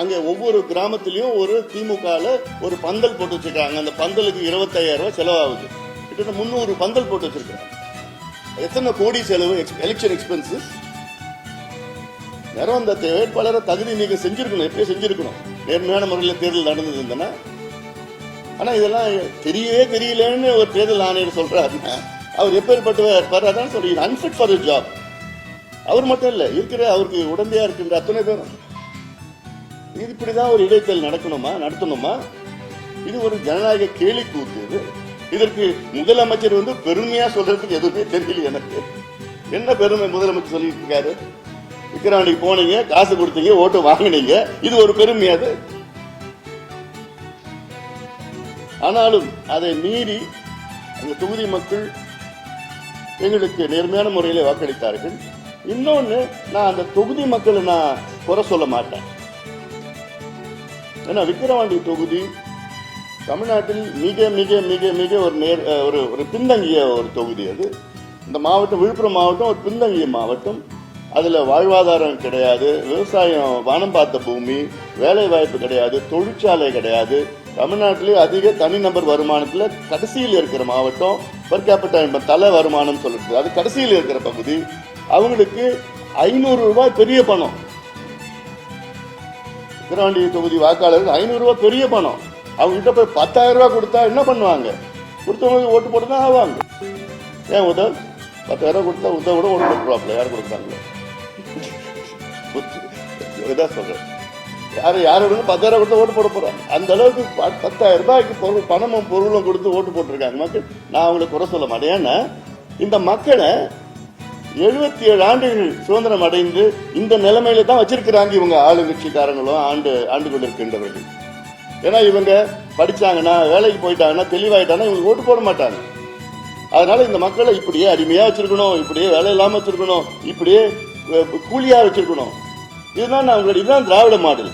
அங்கே ஒவ்வொரு கிராமத்துலேயும் ஒரு திமுகவில் ஒரு பந்தல் போட்டு வச்சுருக்காங்க. அந்த பந்தலுக்கு இருபத்தாயிரம் ரூபாய் செலவாகுது. கிட்டத்தட்ட முந்நூறு பந்தல் போட்டு வச்சுருக்காங்க. எத்தனை கோடி செலவு? எலெக்ஷன் எக்ஸ்பென்சஸ் யாரும் அந்த வேட்பாளரை தகுதி நீக்கம் செஞ்சுருக்கணும். எப்படியோ செஞ்சுருக்கணும். நேர்மையான முறையில் தேர்தல் நடந்தது இருந்தனா ஆனால் இதெல்லாம் தெரியவே தெரியலன்னு ஒரு தேர்தல் ஆணையர் சொல்கிறாருன்னா அவர் எப்பேற்பட்டவர்? பாரு அதான் சொல்லி அன்ஃபிட் ஃபார் ஜாப் அவர் மட்டும் இல்லை இருக்கிற அவருக்கு உடந்தையாக இருக்கின்ற அத்தனை பேரும். இது இப்படிதான் ஒரு இடைத்தேர்தல் நடக்கணுமா நடத்தணுமா? இது ஒரு ஜனநாயக கேலி கூத்து இது. இதற்கு முதலமைச்சர் வந்து பெருமையா சொல்றதுக்கு எதுவுமே தெரியல எனக்கு. என்ன பெருமை முதலமைச்சர் சொல்லிட்டு இருக்காரு? விக்கிரவாண்டிக்கு போனீங்க காசு கொடுத்தீங்க ஓட்டு வாங்கினீங்க. இது ஒரு பெருமை அது. ஆனாலும் அதை மீறி அந்த தொகுதி மக்கள் எங்களுக்கு நேர்மையான முறையில் வாக்களித்தார்கள். இன்னொன்னு நான் அந்த தொகுதி மக்களை நான் குறை சொல்ல மாட்டேன். ஏன்னா விக்கிரவாண்டி தொகுதி? தமிழ்நாட்டில் மிக மிக மிக மிக ஒரு நேர் ஒரு ஒரு பின்தங்கிய ஒரு தொகுதி அது. இந்த மாவட்டம் விழுப்புரம் மாவட்டம் ஒரு பின்தங்கிய மாவட்டம். அதில் வாழ்வாதாரம் கிடையாது விவசாயம் வானம் பார்த்த பூமி வேலை வாய்ப்பு கிடையாது தொழிற்சாலை கிடையாது. தமிழ்நாட்டிலே அதிக தனிநபர் வருமானத்தில் கடைசியில் இருக்கிற மாவட்டம் பர் கேபிட்டா தலை வருமானம் சொல்லிட்டு அது கடைசியில் இருக்கிற பகுதி. அவங்களுக்கு ஐநூறு ரூபாய் பெரிய பணம். திருவாண்டி தொகுதி வாக்காளருக்கு ஐநூறுரூவா பெரிய பணம். அவங்ககிட்ட போய் பத்தாயிரம் ரூபா கொடுத்தா என்ன பண்ணுவாங்க? கொடுத்தவங்களுக்கு ஓட்டு போட்டு தான் ஆவாங்க. ஏன் உதவ பத்தாயிரம் ரூபா கொடுத்தா உதவ கூட ஓட்டு போட்டுருவாப்ல யார் கொடுத்தாங்களோ இதான் சொல்கிறேன் யார் யாரோட பத்தாயிரம் கொடுத்து ஓட்டு போட போகிறாங்க அந்த அளவுக்கு ப- பத்தாயிரம் ரூபாய்க்கு பொருள் பணமும் பொருளும் கொடுத்து ஓட்டு போட்டிருக்காங்க மக்கள். நான் அவங்களை குறை சொல்ல மாட்டேன். ஏன்னா இந்த மக்களை எழுபத்தி ஏழு ஆண்டுகள் சுதந்திரம் அடைந்து இந்த நிலைமையில தான் வச்சிருக்கிறாங்க இவங்க ஆளுங்கட்சிக்காரங்களும் ஆண்டு ஆண்டு கொண்டிருக்கின்றவர்கள். ஏன்னா இவங்க படிச்சாங்கன்னா வேலைக்கு போயிட்டாங்கன்னா தெளிவாயிட்டாங்கன்னா இவங்க ஓட்டு போட மாட்டாங்க. அதனால இந்த மக்களை இப்படியே அடிமையா வச்சிருக்கணும் இப்படியே வேலை இல்லாம வச்சிருக்கணும் இப்படியே கூலியா வச்சிருக்கணும். இதுதான் நான் உங்களுடைய இதுதான் திராவிட மாடல்.